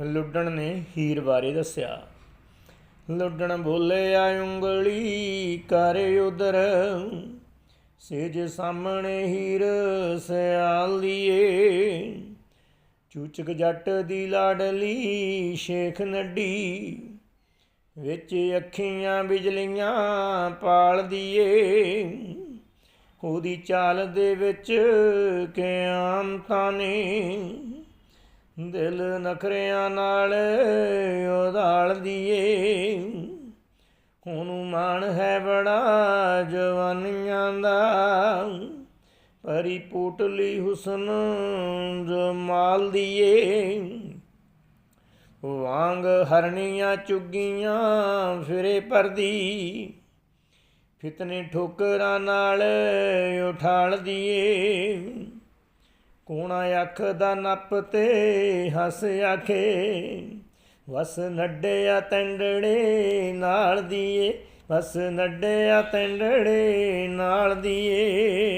ਲੁੱਡਣ ਨੇ ਹੀਰ ਬਾਰੇ ਦੱਸਿਆ। ਲੁੱਡਣ ਬੋਲਿਆ, ਉਂਗਲੀ ਕਰੇ ਉਦਰ ਸੇਜ ਸਾਹਮਣੇ ਹੀਰ ਸਿਆਲ ਦੀਏ ਚੂਚਕ ਜੱਟ ਦੀ ਲਾਡਲੀ ਸ਼ੇਖ ਨੱਡੀ। ਵਿੱਚ ਅੱਖੀਆਂ ਬਿਜਲੀਆਂ ਪਾਲ ਦੀਏ। ਉਹਦੀ ਚਾਲ ਦੇ ਵਿੱਚ ਕਿਆਮਤਾਂ ਨੇ ਦਿਲ ਨਖਰਿਆਂ ਨਾਲ ਉਧਾਲ ਦੀਏ। ਉਹਨੂੰ ਮਾਣ ਹੈ ਬੜਾ ਜਵਾਨੀਆਂ ਦਾ। ਪਰੀ ਪੂਟਲੀ ਹੁਸਨ ਜਮਾਲ ਦੀਏ। ਵਾਂਗ ਹਰਨੀਆਂ ਚੁੱਗੀਆਂ ਫਿਰੇ ਪਰਦੀ। ਫਿਤਨੇ ਠੋਕਰਾਂ ਨਾਲ ਉਠਾਲ ਦੀਏ। ਕੋਣਾ ਅੱਖ ਦਾ ਨੱਪ ਤੇ ਹੱਸ ਆਖੇ, ਵਸ ਨੱਡਿਆ ਤੰਡੜੇ ਨਾਲ ਦੀਏ, ਵਸ ਨੱਡਿਆ ਤੰਡੜੇ ਨਾਲ ਦੀਏ।